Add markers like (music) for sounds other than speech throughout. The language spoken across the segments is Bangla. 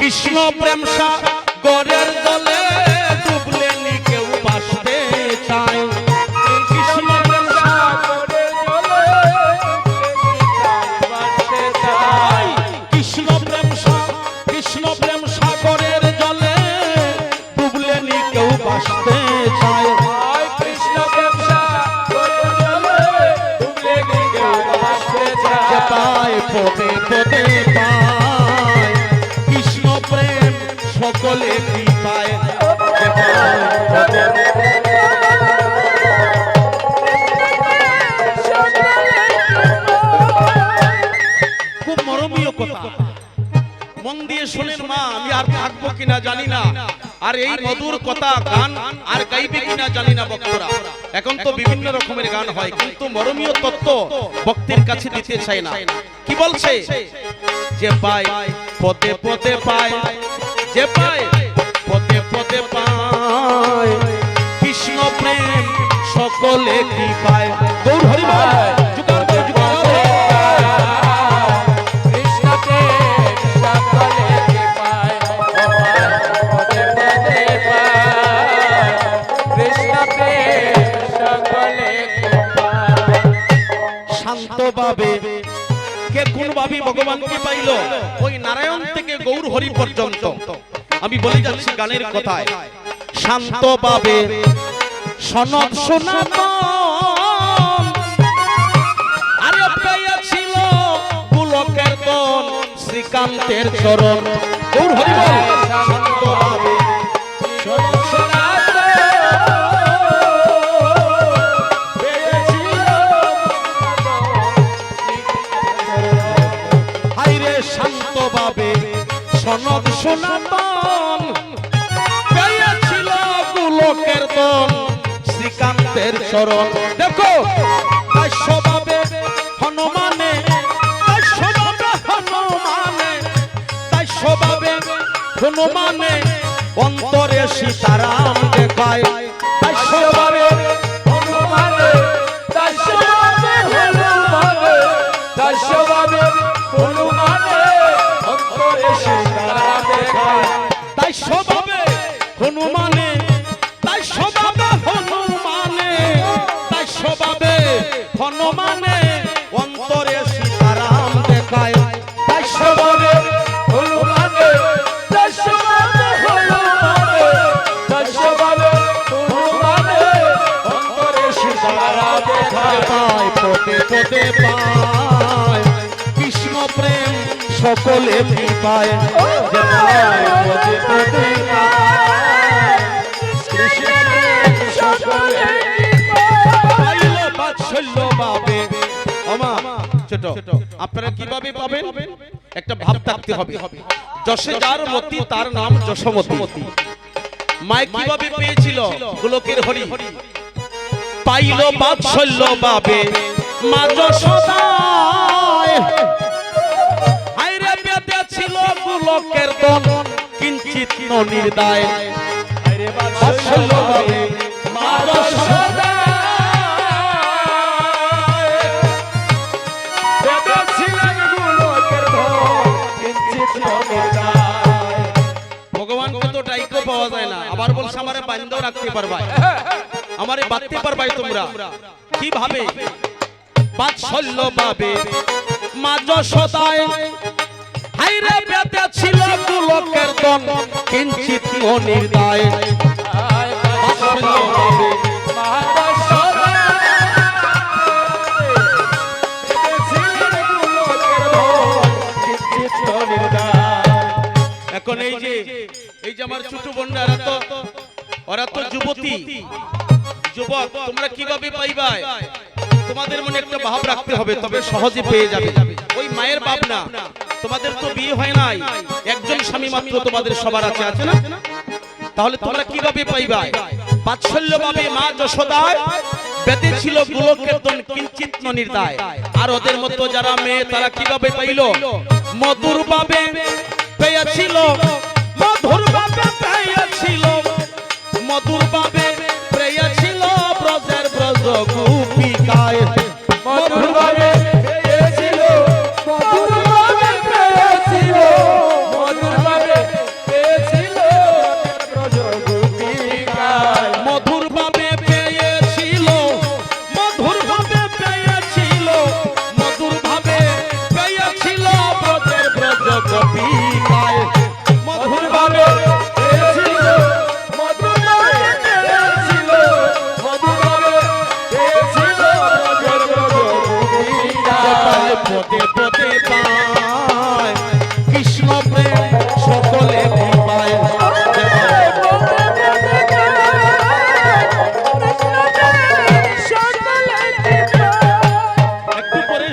কৃষ্ণ প্রেম গরের জলে ডুবলে নি কেউ বাসতে চায়। কৃষ্ণ প্রেম কৃষ্ণ প্রেম কৃষ্ণ প্রেম সাগরের জলে ডুবলে নি কেউ বাসতে চায়। যে পায় পদে পদে সকলে কি পায় যে পায় পদে খুব মরমীয় কথা। মন দিয়ে শোনেন মা, আমি আর থাকব কিনা জানি না। আর এই মধুর কথা গান আর গাইবে কিনা জানি না বক্তরা এখন তো বিভিন্ন রকমের গান হয়, কিন্তু মরমীয় তত্ত্ব ভক্তের কাছে দিতে চায় না। কি বলছে? যে পায়, পদে পদে পায় যে পায় পদে পদে পায়। কৃষ্ণ প্রেম সকলে কি পায়? গৌর হরি বল ভাবে ভগবানকে পাইল। ওই নারায়ণ থেকে গৌর হরি পর্যন্ত। আমি বলে যাচ্ছি গানের কথায় শান্তভাবে সনদ সনাতন আরে পেয়েছিল পুলকের দন শ্রীকান্তের চরণ। গৌর হরি বল। শান্তভাবে হাইরে সনাতন পেয়েছিল পুলকের দন শ্রীকান্তের চরণ। দেখো তাই স্বভাবে হনুমানে তাই স্বভাবে হনুমানে তাই স্বভাবে হনুমানে অন্তরে সীতারাম দেখায়। তাই স্বভাবে হনুমানে তাই স্বভাবে তাই স্বভাবে হনুমানে পায় পদে পদে পায় কৃষ্ণ প্রেম সকলে আপনারা কীভাবে পাবেন? একটা ভাব থাকতে হবে। যশে যার মতি, তার নাম যশমতি। মায় কীভাবে পেয়েছিল? গোলকের হরি। পাইল বাৎসল্য পাবে মা যশোদায় হাইরে পেতে ছিল গোলকের দন কিঞ্চিত নির্দায়। হাইরে বাৎসল্য পাবে মা যশোদায় পেতে ছিলেন গোলকের দন কিঞ্চিত নির্দায়। ভগবানকে তো টাইকো পাওয়া যায় না। আবার বলছে আমারে বান্ধব রাখতে পারবাই। (laughs) আমারে বাঁধতে পারবাই তোমরা। কীভাবে? বাৎসল্য পাবে মা যশোদায় হাইরে পেতে ছিল গোলকের দন কিঞ্চিত নির্দায় বাৎসল্য পাবে এখন এই যে এই যে আমার ছোট বোনরা তো ওরা তো যুবতী। যুবক, তোমরা কীভাবে পাইবা তোমাদের মনে একটা ভাব রাখতে হবে, তবে সহজে পেয়ে যাবে। ওই মায়ের বাপ না। তোমাদের তো বিয়ে হয় নাই। একজন স্বামী মাত্র তোমাদের সবার আছে আছে না? তাহলে তোমরা কীভাবে পাইবা বাৎসল্য পাবে মা যশোদায় বেদে ছিল গোলকের দন কিঞ্চিত নির্দায় আর ওদের মতো যারা মেয়ে, তারা কীভাবে পাইল? মধুর পাবে পেয়েছিল মধুর পাবে পেয়েছিল মধুর ব্রজের ব্রজ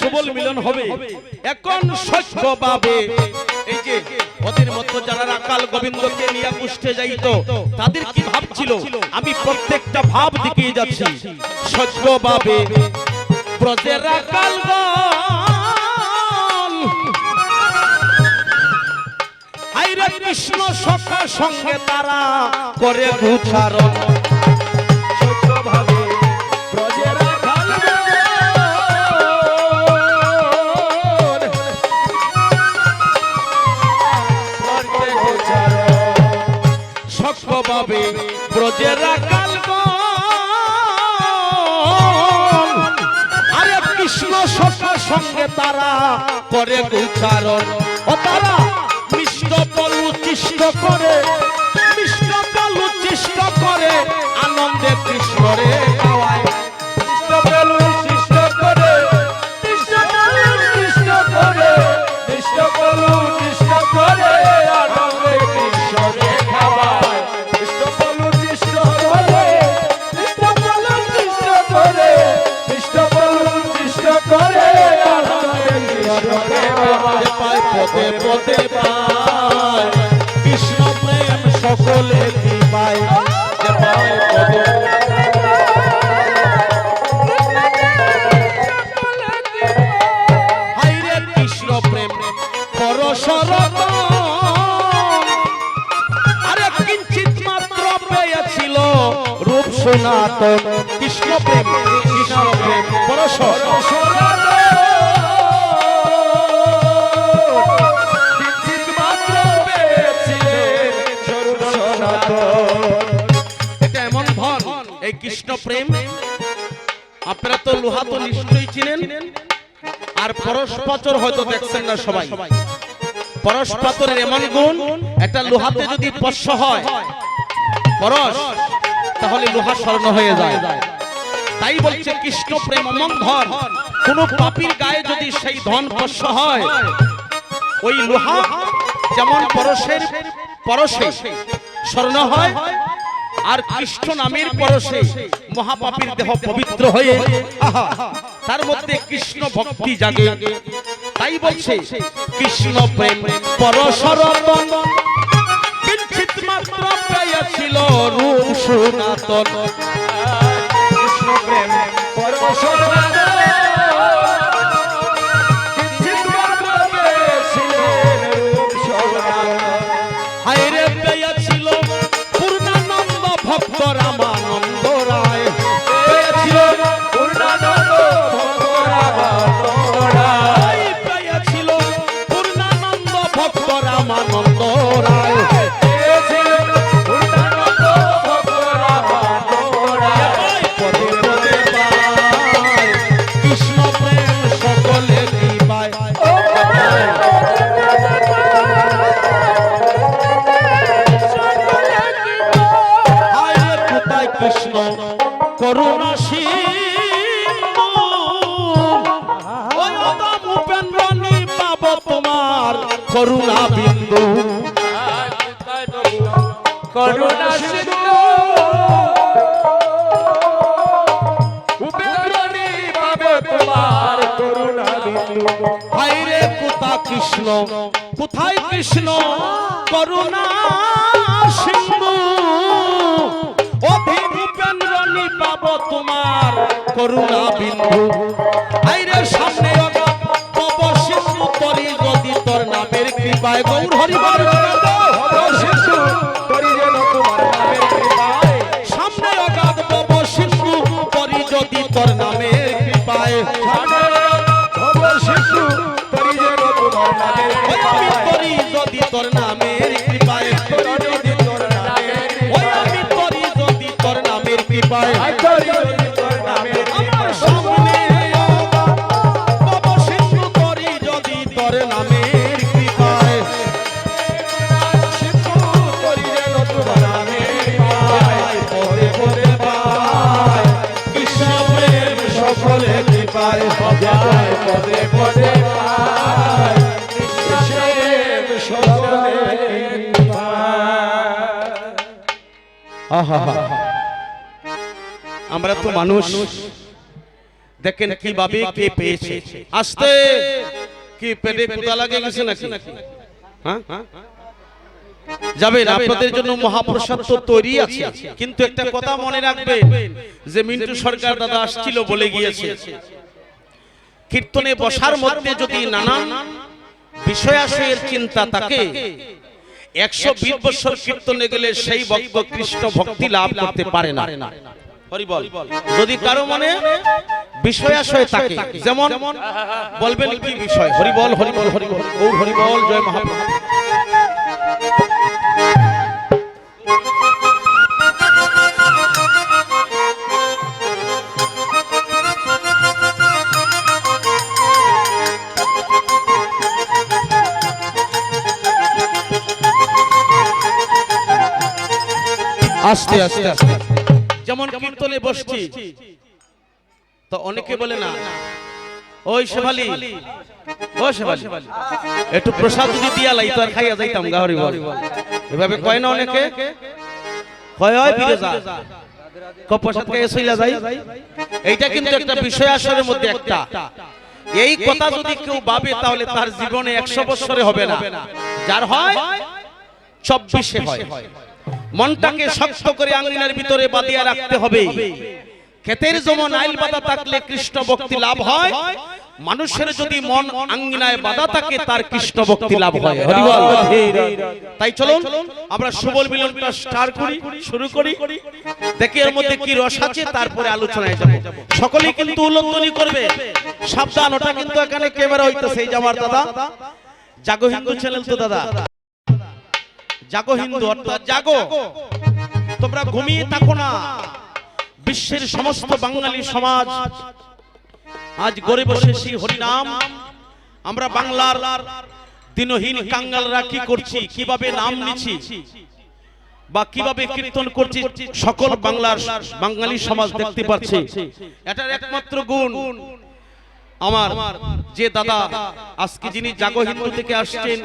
সবল মিলন হবে। এখন সত্য পাবে এই যে ওদের মতো যারা রাকাল গোবিন্দকে নিয়ে কুষ্টে যাইত, তাদের কি ভাব ছিল? আমি প্রত্যেকটা ভাব দিকে যাচ্ছি। সত্য পাবে ব্রজের রাকাল কৃষ্ণ সখা সঙ্গে তারা করে গুছারণ। সঙ্গে তারা করে উচ্চারণ ও তারা, মিষ্ট পলু চিষ্ট করে, মিষ্ট পলু চিষ্ট করে আনন্দে কৃষ্ণরে। গাওয়ায় সনাতন কৃষ্ণ প্রেম কৃষ্ণ প্রেম। কৃষ্ণ প্রেম। আপনারা তো লোহা তো নিশ্চয়ই চিনেন। আর পরশ পাথর হয়তো দেখছেন না সবাই। পরশ পাথরের এমন গুণ, একটা লোহাতে যদি স্পর্শ হয়, পরশ তাহলে লোহা স্বর্ণ হয়ে যায়। তাই বলছে, কৃষ্ণ প্রেম এমন ধন, কোন পাপীর গায়ে যদি সেই ধন স্পর্শ হয়, ওই লোহা যেমন পরশের পরশে স্বর্ণ হয়, আর কৃষ্ণ নামের পরশে মহাপাপীর দেহ পবিত্র হয়ে তার মধ্যে কৃষ্ণ ভক্তি জাগে। তাই বলছে, কৃষ্ণ প্রেম পেয়েছিল রূপ সনাতন। কৃষ্ণ প্রেম পরশরতন করুণা তোমার করুণা বিন্দু। করুণা সিন্ধু তোমার করুণা বিন্দু। কোথা কৃষ্ণ কোথায় কৃষ্ণ? করুণা সিন্ধু তোমার করুণা বিন্দু। হায় রে সামনে সিন্ধু তরি যদি তোর নামের কৃপায় গৌর হরিবার সামনে অগাধ তরি যদি তোর নামের কৃপায়। যদি তোর নামের পদে আমরা তো মানুষ। দেখেন কীভাবে কে পেয়েছে। আসতে। কি পেটে কোথা লাগে গেছে নাকি? হ্যাঁ? যাবেন আপনাদের জন্য মহাপ্রসাদ তো তৈরি আছে। কিন্তু একটা কথা মনে রাখবেন যে মিন্টু সরকার দাদা আসছিল বলে গিয়েছে। কীর্তনে বসার মধ্যে যদি নানান বিষয়াশয়ের চিন্তা থাকে একশো বিশ বছর কীর্তনে গেলে সেই ভক্ত কৃষ্ণ ভক্তি লাভ করতে পারে না। হরিবল যদি কারও মনে বিষয়াশয় থাকে যেমন বলবেন কি বিষয়? হরিবল হরিবল হরিবল। ও হরিবল জয় মহাপ্রভু। আস্তে আস্তে আস্তে যেমন কীর্তনে বসছি। তো অনেকে বলে না। ওই শেফালি। ও শেফালি। একটু প্রসাদ যদি দিয়া লাই তো আর খাইয়া যাইতাম গাহরি বল। এভাবে কয় না অনেকে? কয় হয় ফিরে যা। ক প্রসাদ খাইয়ে চইলা যাই। এইটা কিন্তু একটা বিষয় আসরের মধ্যে একটা। এই কথা যদি কেউ ভাবে তাহলে তার জীবনে একশো বছরে হবে না। যার হয়। চব্বিশে হয়। মনটাকে শক্ত করে আঙ্গিনার ভিতরে বাঁধিয়া রাখতে হবে। ক্ষেতের যেমন আইল বাধা থাকলে কৃষ্ণ ভক্তি লাভ হয়। মানুষের যদি মন আঙ্গিনায় বাধা থাকে তার কৃষ্ণ ভক্তি লাভ হয়। তাই চলুন আমরা সুবল মিলনটা স্টার করি শুরু করি। দেখি এর মধ্যে কি রস আছে তারপরে আলোচনায় যাব। সকলেই কিন্তু উল্লঙ্ঘনী করবে। সাবধান ওটা কিন্তু এখানে ক্যামেরা হইতেছে এই যে আমার দাদা। জাগো হিন্দু চ্যানেল তো দাদা। জাগো হিন্দু অর্থাৎ জাগো। তোমরা ঘুমিয়ে থাকো না। বিশ্বের সমস্ত বাঙালি সমাজ আজ গড়ে বসে সেই হরিনাম। আমরা বাংলার দিনহীন কাঙ্গালরা কি করছি কীভাবে নাম নিছি বা কীভাবে কীর্তন করছি সকল বাংলার বাঙালি সমাজ দেখতে পাচ্ছে। এটার একমাত্র গুণ। আমার যে দাদা আজকে যিনি জাগো হিন্দু থেকে আসছেন